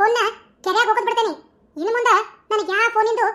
ಫೋನ್ನ ಕೆರೆಗೆ ಹೋಗೋದು ಬಿಡ್ತೇನೆ. ಇನ್ನು ಮುಂದೆ ನನಗೆ ಯಾವ ಫೋನಿಂದು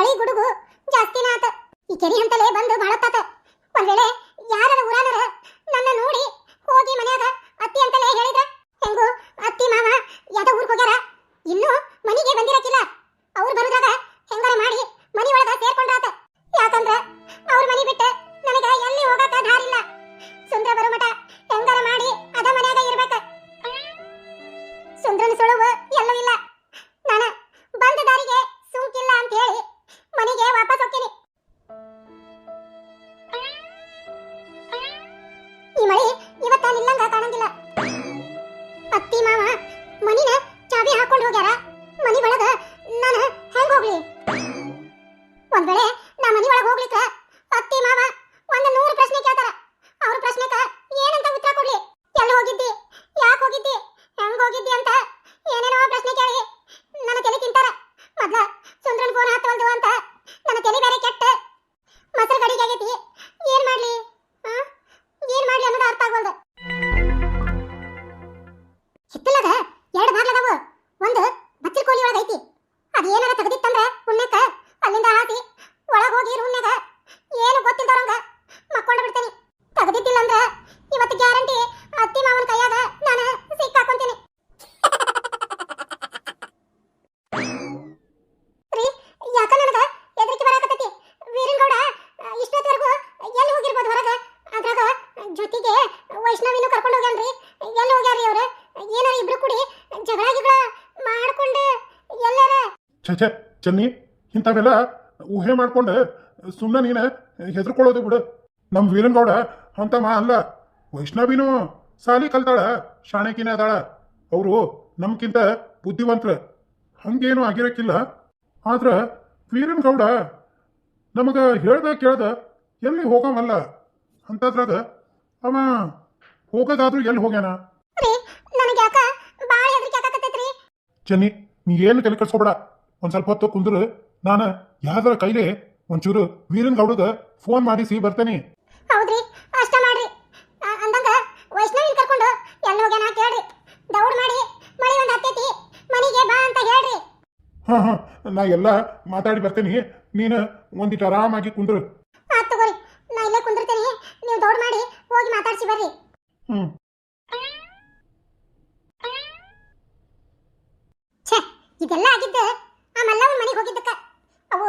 ಮಳಿ ಗುಡುಗು ಜಾಸ್ತಿನ ಆತ. ಈ ಕೆರಿ ಅಂತಲೇ ಬಂದು ಬಾಳತ್ತಾತ. ಒಂದ್ ವೇಳೆ ಯಾರ ನನ್ನ ನೋಡಿ ಹೋಗಿ ಮನ್ಯಾಗ ಅತ್ತಿ ಅಂತಲೇ ಹೇಳಿದ. ಹೆಂಗು ಅತ್ತಿ ಮಾವ ಯಾದ ಊರ್ಗ್ ಹೋಗ್ಯಾರ? ಇನ್ನೂ ಮನಿಗೆ ಬಂದಿರಕ್ಕಿಲ್ಲ ಅವ್ರು ಬರುದಾಗ ಹೆಂಗಾರ ಮಾಡಿ ಮನಿ ಒಳಗ ಸೇರ್ಕೊಂಡ್ರಾತ. ಯಾಕಂದ್ರ ಅವ್ರ ಮನಿ ಬಿಟ್ಟ ನನಗ ಎಲ್ಲಿ ಹೋಗಾಕ ದಾರಿಲ್ಲ. ಮನಿ ಒಳಗ ನಾನು ಹೆಂಗ್ ಹೋಗ್ಲಿ? ಛೇ ಚನ್ನಿ ಇಂಥವೆಲ್ಲ ಊಹೆ ಮಾಡ್ಕೊಂಡು. ಸುಮ್ಮನೆ ನೀನು ಹೆದರ್ಕೊಳ್ಳೋದು ಬಿಡು. ನಮ್ಮ ವೀರನ್ಗೌಡ ಅಂತ ಮಾ ಅಲ್ಲ. ವೈಷ್ಣವಿನೂ ಸಾಲಿ ಕಲ್ತಾಳ ಶಾಣೆಕಿನೇ ಅದಾಳ. ಅವರು ನಮ್ಕಿಂತ ಬುದ್ಧಿವಂತರ. ಹಂಗೇನು ಆಗಿರೋಕ್ಕಿಲ್ಲ. ಆದ್ರೆ ವೀರನ್ಗೌಡ ನಮಗೆ ಹೇಳ್ದ ಕೇಳ್ದ ಎಲ್ಲಿ ಹೋಗವಲ್ಲ? ಅಂತದ್ರಾಗ ಅವ ಹೋಗೋದಾದ್ರೂ ಎಲ್ಲಿ ಹೋಗ್ಯಾನ? ಚನ್ನಿ ನೀ ಏನು ತಲೆ ಕಟ್ಸ್ಕೊಬೇಡ ಒಂದು ಸ್ವಲ್ಪ ಹೊತ್ತು ಕುಂದ್ರು ನಾನು ಯಾವ್ದಾರ ಕೈಲಿ ಒಂಚೂರು ವೀರನ್ ಗೌಡಗ ಫೋನ್ ಮಾಡಿ ಮಾಡಿಸಿ ಬರ್ತೇನೆ. ಹೌದ್ರಿ ಅಷ್ಟ ಮಾಡ್ರಿ. ಅಂದಂಗ ವೈಷ್ಣವಿನ ಕರ್ಕೊಂಡು ಎಲ್ಲ ಹೋಗ್ಯಾನ ಕೇಳ್ರಿ. ದೌಡ್ ಮಾಡಿ ಮಳಿ ಒಂದ್ ಹತ್ತೈತಿ ಮನೆಗೆ ಬಾ ಅಂತ ಹೇಳ್ರಿ. ಹಾ ಹಾ ನಾ ಎಲ್ಲ ಮಾತಾಡಿ ಬರ್ತೇನೆ. ನೀನು ಒಂದಿಟ್ಟು ಆರಾಮಾಗಿ ಕುಂದ್ರು. ಆತ್ ತಗೋರಿ ನಾ ಇಲ್ಲೇ ಕುಂದಿರ್ತೇನೆ. ನೀವು ದೌಡ್ ಮಾಡಿ ಹೋಗಿ ಮಾತಾಡ್ಸಿ ಬರ್ರಿ. ಹ್ಮ್. ಛೆ ಇದೆಲ್ಲ ಆಗಿದ್ದ ಆ ಮಲ್ಲವನ ಮನೆಗೆ ಹೋಗಿದ್ದಕ್ಕ. ಅವು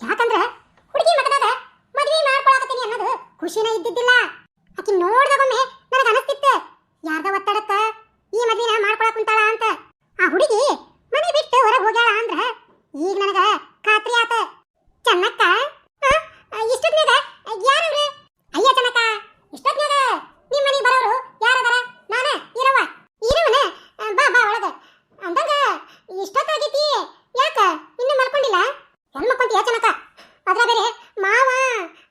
ಯಾಕಂದ್ರ ಹುಡುಗಿ ಮಗದಾಗ ಮದ್ವಿ ಮಾಡ್ಕೊಳಕತ್ತೀನಿ ಅನ್ನೋದು ಖುಷಿನ ಇದ್ದಿದ್ದಿಲ್ಲ ಆಕಿ ನೋಡ್ದಾಗೊಮ್ಮೆ ನನಗ ಅನಸ್ತಿತ್ತ ಯಾರ್ದ ಒತ್ತಡಕ್ಕ ಈ ಮದ್ವಿನ ಮಾಡ್ಕೊಳಕ್ ಕುಂತಾಳ ಅಂತ ಆ ಹುಡುಗಿ ಮನೆ ಬಿಟ್ಟು ಹೊರಗೆ ಹೋಗ್ಯಾಳ ಅಂದ್ರ ಈಗ ನನಗ ಖಾತ್ರಿ ಆತ ಚೆನ್ನಕ್ಕ ಆ, ಆ, ಇಷ್ಟೊತ್ನ್ಯಾಗ ಯಾರವ್ರು ಅಯ್ಯ ಚೆನ್ನಕ್ಕ ಇಷ್ಟೊತ್ನ್ಯಾಗ ನಿಮ್ಮ ಮನೆಗೆ ಬರೋರು ಯಾರದಾರ ನಾನ ಇರವ ಇರವನ ಆ, ಬಾ ಬಾ ಒಳಗ ಅಂದಂಗ ಇಷ್ಟೊತ್ತಾಗೈತಿ ಯಾಕ ಇನ್ನು ಮಲ್ಕೊಂಡಿಲ್ಲ ಎಲ್ ಮಕ್ಕೊಂತೀಯ ಚೆನ್ನಕ್ಕ ಅದ್ರ ಬೇರೆ ಮಾವ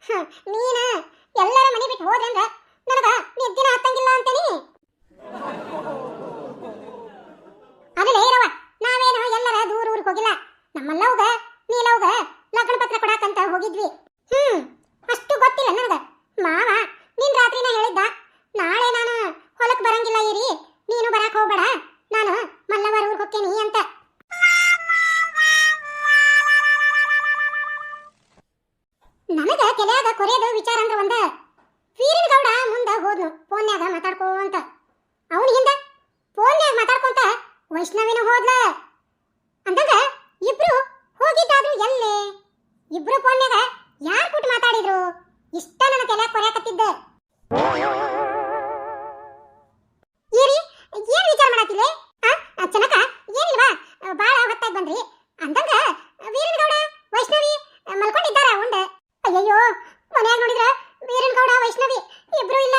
ಹ, ನೀನ ಎಲ್ಲರ ಮನೆ ಬಿಟ್ಟು ಹೋದ್ರಂದ್ರ ನನಗ ನಿದ್ದಿನ ಹತ್ತಂಗಿಲ್ಲ ಅಂತೀನಿ ಅದಲ್ಲೇ ಇರವ ನಾವೇನು ಎಲ್ಲರ ದೂರ ಊರಿಗೆ ನಮ್ಮಲ್ಲವ್ಗ ನೀಲವ್ಗ ಲಗ್ನ ಪತ್ರ ಕೊಡಾಕಂತ ಹೋಗಿದ್ವಿ. ಹ್ಮ್, ಅಷ್ಟು ಗೊತ್ತಿಲ್ಲ ನನಗ. ಮಾವ, ನಿನ್ ರಾತ್ರಿನ ಹೇಳಿದ್ದ. ನಾಳೆ ನಾನು ಹೊಲಕ್ ಬರಂಗಿಲ್ಲ ಇರಿ ನೀನು ಬರಕ್ ಹೋಗ್ಬೇಡ. ನಾನು ಮಲ್ಲವರ ಊರಿಗೆ ಹೋಗ್ತೇನಿ ಅಂತ. ನನಗ ತಲೆಯಾಗ ಕೊರೆಯೋದು ವಿಚಾರ ಅಂದ್ರೆ ಒಂದ. ವೀರನ್ ಗೌಡ ಮುಂದ ಹೋದ್ನು, ಫೋನ್ಯಾಗ ಅವನ ಹಿಂದ ಫೋನ್ಯಾಗ ಮಾತಾಡ್ಕೊಂತ ವೈಷ್ಣವಿನ ಹೋದ್ಲ. ಅಂದಾಗ ಇಬ್ರು ಹೋಗಿದ್ದಾದ್ರು ಎಲ್ಲಿ? ಇಬ್ರು ಫೋನ್ಯಾಗ ಯಾರ್ ಕೂಟ್ ಮಾತಾಡಿದ್ರು? ಇಷ್ಟ ನನ್ನ ತಲೆ ಕೊರೆಯಕತ್ತಿದ್ದ ಏರಿ ಏನ್ ವಿಚಾರ ಮಾಡತ್ತಿಲೆ ಆ ಚನಕ ಏನಿಲ್ವಾ ಬಾಳ ಹೊತ್ತಾಗಿ ಬಂದ್ರಿ ಅಂದಂಗ ವೀರನ್ ಗೌಡ ವೈಷ್ಣವಿ ಮಲ್ಕೊಂಡಿದ್ದಾರ ಉಂಡ ಅಯ್ಯಯ್ಯೋ ಮನ್ಯಾಗ ನೋಡಿದ್ರ ವೀರನ್ ಗೌಡ ವೈಷ್ಣವಿ ಇಬ್ರು ಇಲ್ಲ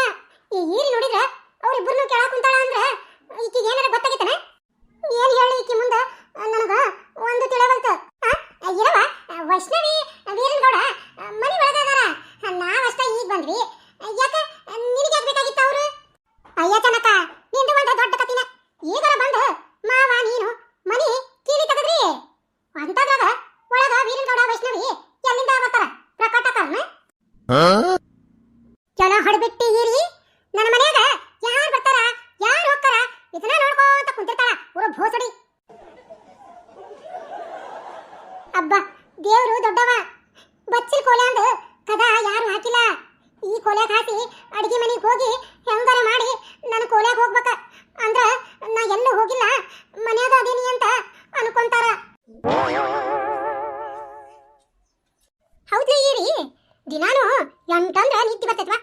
ಈ ಈರಿ ನೋಡಿದ್ರ ಅವ್ರಿಬ್ರನ್ನು ಕೇಳಾಕ್ ಕುಂತಾಳ ಅಂದ್ರ ಈಕಿಗೆ ಏನಾರ ಗೊತ್ತಾಗಿತ್ತನ ಏನ್ ಹೇಳಿ ಈಕಿ ಮುಂದ ನನಗ ಒಂದು ತಿಳಿವಲ್ತ ಆ, ಇರವ ವೈಷ್ಣವಿ ವೀರನಗೌಡ ಮನೆ ಒಳಗದಾರ. ನಾವಷ್ಟ ಈಗ ಬಂದ್ವಿ. ಯಾಕ? ನಿನಗೆ ಆಗ್ಬೇಕಾಗಿತ್ತು ಅವರು? ಅಯ್ಯ ಚನಕ ನಿಂದು ಒಂದು ದೊಡ್ಡ ಕತಿನ ಈಗರ ಬಂದು ಮಾವ ನೀನು ಮನಿ ಕೀಲಿ ತೆಗದ್ರಿ. ಅಂತದ್ರಾಗ ಒಳಗ ವೀರನಗೌಡ ವೈಷ್ಣವಿ ಎಲ್ಲಿಂದ ಬರ್ತಾರ? ಪ್ರಕಟಕರ್ನ ಚಲೋ ಹಡ್ಬಿಟ್ಟಿ ಇರಿ ನನ್ನ ಮನ್ಯಾಗ ಯಾರು ಬರ್ತಾರ ಯಾರು ಹೋಗ್ತಾರ ಇದನ್ನ ನೋಡ್ಕೋತ ಕುಂತಿರ್ತಾಳ ಊರ ಭೋಸಡಿ ಅಬ್ಬ ದೇವ್ರು ದೊಡ್ಡವ ಬಚ್ಚಿಲ್ ಕೋಲೆ ಅಂದು ಕದ ಯಾರು ಹಾಕಿಲ್ಲ ಈ ಕೋಲ್ಯಾಗ ಹಾಕಿ ಅಡಿಗೆ ಮನೆಗೆ ಹೋಗಿ ಹೆಂಗಾರ ಮಾಡಿ ನನ್ನ ಕೋಲ್ಯಾಗ ಹೋಗ್ಬೇಕ ಅಂದ್ರ ನಾ ಎಲ್ಲೂ ಹೋಗಿಲ್ಲ ಮನ್ಯಾಗ ಅದೀನಿ ಅಂತ ಅನ್ಕೊಂತಾರ ಹೌದ್ರಿ ಈರಿ ದಿನಾನು ಎಂಟಂದ್ರ ನಿದ್ದೆ ಬರ್ತೈತ್ವಾ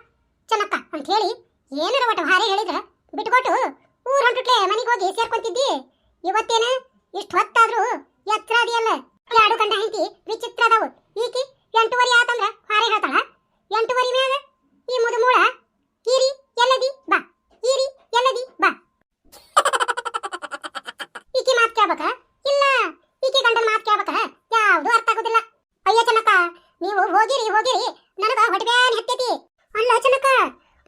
ಚೆನ್ನಕ್ಕ ಅಂತ ಹೇಳಿ ಏನಾರ ಒಟ್ಟು ಭಾರಿ ಹೇಳಿದ್ರ ಬಿಟ್ಕೊಟ್ಟು ಊರ್ ಹೊಂಟುಟ್ಲೆ ಮನೆಗೆ ಹೋಗಿ ಸೇರ್ಕೊಂತಿದ್ದಿ ಇವತ್ತೇನ ಇಷ್ಟು ಹೊತ್ತಾದ್ರೂ ಎತ್ತರ ಅದಿಯಲ್ಲ ಎರಡು ಗಂಟೆ ಹೆಂಡತಿ ವಿಚಿತ್ರ ಅದಾವು ಈಕಿ ಎಂಟುವರೆ ಆತಂದ್ರ ಹಾರೆ ಹೇಳ್ತಾಳ ಎಂಟುವರೆ ಮ್ಯಾಗ ಈ ಮುದು ಮೂಳ ಈರಿ ಎಲ್ಲದಿ ಬಾ ಈರಿ ಎಲ್ಲದಿ ಬಾ ಈಕಿ ಮಾತ್ ಕೇಳ್ಬೇಕ ಇಲ್ಲ ಈಕಿ ಗಂಡನ ಮಾತ್ ಕೇಳ್ಬೇಕ ಯಾವ್ದು ಅರ್ಥ ಆಗೋದಿಲ್ಲ ಅಯ್ಯ ಚೆನ್ನಕ್ಕ ನೀವು ಹೋಗಿರಿ ಹೋಗಿರಿ ನನಗ ಹೊಟ್ಟೆಬ್ಯಾನ್ ಹತ್ತೈತಿ ಅಲ್ಲ ಚೆನ್ನಕ್ಕ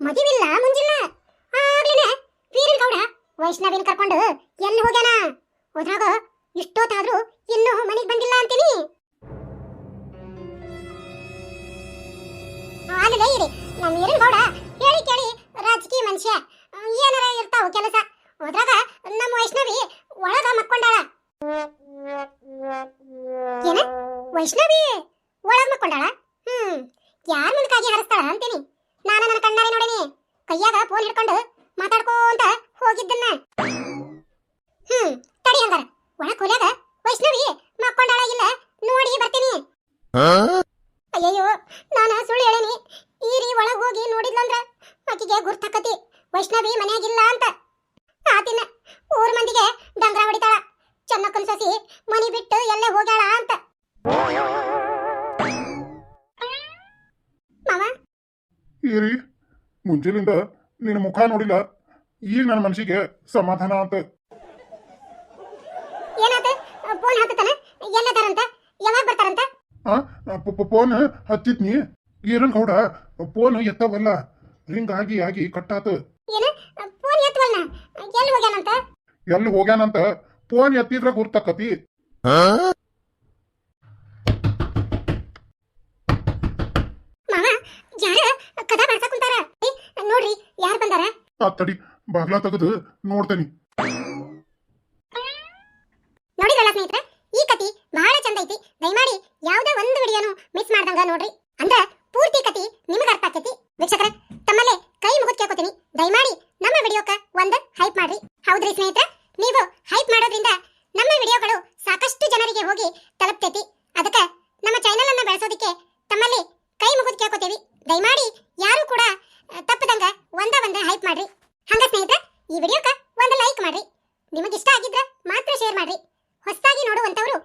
ಮದುವಿಲ್ಲ ಮುಂಜಿಲ್ಲ ಆಗ್ಲೇನೆ ವೀರನ್ ಗೌಡ ವೈಷ್ಣವಿನ ಕರ್ಕೊಂಡು ಎಲ್ಲಿ ಹೋಗ್ಯಾನ? ಹೋದ್ರಾಗ ಇಷ್ಟೊತ್ತಾದ್ರೂ ಇನ್ನೂ ಮನೆಗೆ ಬಂದಿಲ್ಲ ಅಂತೀನಿ. ಇರಿ ನಮ್ಮ ವೀರನ್ ಗೌಡ ಹೇಳಿ ಕೇಳಿ ರಾಜಕೀಯ ಮನುಷ್ಯ, ಏನಾರ ಇರ್ತಾವ ಕೆಲಸ. ಹೋದ್ರಾಗ ನಮ್ಮ ವೈಷ್ಣವಿ ಒಳಗ ಮಕ್ಕೊಂಡಾಳ. ಏನ? ವೈಷ್ಣವಿ ಒಳಗ ಮಕ್ಕೊಂಡಾಳ? ಹ್ಮ್, ಯಾರ ಮುಂದಕ್ಕಾಗಿ ಹರಿಸ್ತಾಳ ಅಂತೀನಿ. ನಾನು ನನ್ನ ಕಣ್ಣಾರೆ ನೋಡಿನಿ. ಕೈಯಾಗ ಫೋನ್ ಹಿಡ್ಕೊಂಡು ಮಾತಾಡ್ಕೋಂತ ಹೋಗಿದ್ದನ್ನ. ಹ್ಮ್ ತಡಿ ಹಂಗಾರ. ಒಳ ಕೊಲ್ಯಾಗ ವೈಷ್ಣವಿ ಮಕ್ಕೊಂಡಾಳಾಗಿಲ್ಲ ನೋಡಿ ಬರ್ತೀನಿ. ಅಯ್ಯಯ್ಯೋ ನಾನು ಸುಳ್ಳು ಹೇಳೇನಿ. ಈರಿ ಒಳಗೆ ಹೋಗಿ ನೋಡಿದ್ಲಂದ್ರ ಆಕಿಗೆ ಗುರ್ತಾಕತಿ ವೈಷ್ಣವಿ ಮನೆಯಾಗಿಲ್ಲ ಅಂತ. ಆತಿನ ಊರ್ ಮಂದಿಗೆ ಡಂಗ್ರ ಹೊಡಿತಾಳ. ಚೆನ್ನಕ್ಕನ್ ಸಸಿ ಮನಿ ಬಿಟ್ಟು ಎಲ್ಲೇ ಹೋಗ್ಯಾಳ ಅಂತ. ಮಾವ? ಮುಂಜಾನಿಂದ ನಿನ್ನ ಮುಖ ನೋಡಿಲ್ಲ. ಈಗ ನನ್ನ ಮನಸ್ಸಿಗೆ ಸಮಾಧಾನ ಅಂತ ಏನಾತ? ಫೋನ್ ಹತ್ತತನ ಎಲ್ಲದಾರಂತ ಯಾವಾಗ ಬರ್ತಾರಂತ? ಆ ಫೋನ್ ಹಚ್ಚಿದ್ನಿ. ಏನನ್ ಗೌಡ ಫೋನ್ ಎತ್ತವಲ್ಲ. ರಿಂಗ್ ಆಗಿ ಆಗಿ ಕಟ್ಟಾತ. ಏನ? ಫೋನ್ ಎತ್ತವಲ್ಲ? ಎಲ್ಲಿ ಹೋಗ್ಯಾನಂತ? ಎಲ್ಲಿ ಹೋಗ್ಯಾನಂತ ಫೋನ್ ಎತ್ತಿದ್ರ ಗುರ್ತಕತಿ. ಮಾವ ಯಾರ? ಕದ ಮಾಡ್ತಾ ಕುಂತಾರ? ನೋಡ್ರಿ ಯಾರು ಬಂದಾರ? ಆ ತಡಿ. ಬಾಗ್ಲ ತೆಗೆದು ನೋಡ್ತೇನೆ. ನೋಡಿದ್ರಲ್ಲ ಸ್ನೇಹಿತರೆ, ಈ ಕತಿ ಬಹಳ ಚಂದ ಐತಿ. ದಯಮಾಡಿ ಮಿಸ್ ಮಾಡ್ದಂಗ ನೋಡ್ರಿ. ಅಂದ್ರ ಪೂರ್ತಿ ಕತಿ ನಿಮಗೆ ಅರ್ಥ ಆಕೈತಿ. ವೀಕ್ಷಕರೇ, ತಮ್ಮಲ್ಲೇ ಕೈ ಮುಗಿದ್ ಕೇಳ್ಕೊತೀನಿ. ದಯಮಾಡಿ ನಮ್ಮ ವಿಡಿಯೋಕ ಒಂದ್ ಹೈಪ್ ಮಾಡ್ರಿ. ಹೌದ್ರಿ ಸ್ನೇಹಿತರೆ, ನೀವು ಹೈಪ್ ಮಾಡೋದ್ರಿಂದ ನಮ್ಮ ವಿಡಿಯೋಗಳು ಸಾಕಷ್ಟು ಜನರಿಗೆ ಹೋಗಿ ತಲುಪ್ತೈತಿ. ಅದಕ್ಕ ನಮ್ಮ ಚಾನೆಲ್ ಅನ್ನ ಬೆಳೆಸೋದಕ್ಕೆ ತಮ್ಮಲ್ಲಿ ಕೈ ಮುಗಿದ್ ಕೇಳ್ಕೊತೀವಿ. ದಯಮಾಡಿ ಯಾರು ಕೂಡ ತಪ್ಪದಂಗ ಒಂದ ಒಂದ ಹೈಪ್ ಮಾಡ್ರಿ. ಹಂಗ ಸ್ನೇಹಿತರೆ, ಈ ವಿಡಿಯೋಕ ಒಂದ್ ಲೈಕ್ ಮಾಡ್ರಿ. ನಿಮಗೆ ಇಷ್ಟ ಆಗಿದ್ರೆ ಮಾತ್ರ ಶೇರ್ ಮಾಡ್ರಿ. ಹೊಸದಾಗಿ ನೋಡುವಂತವರು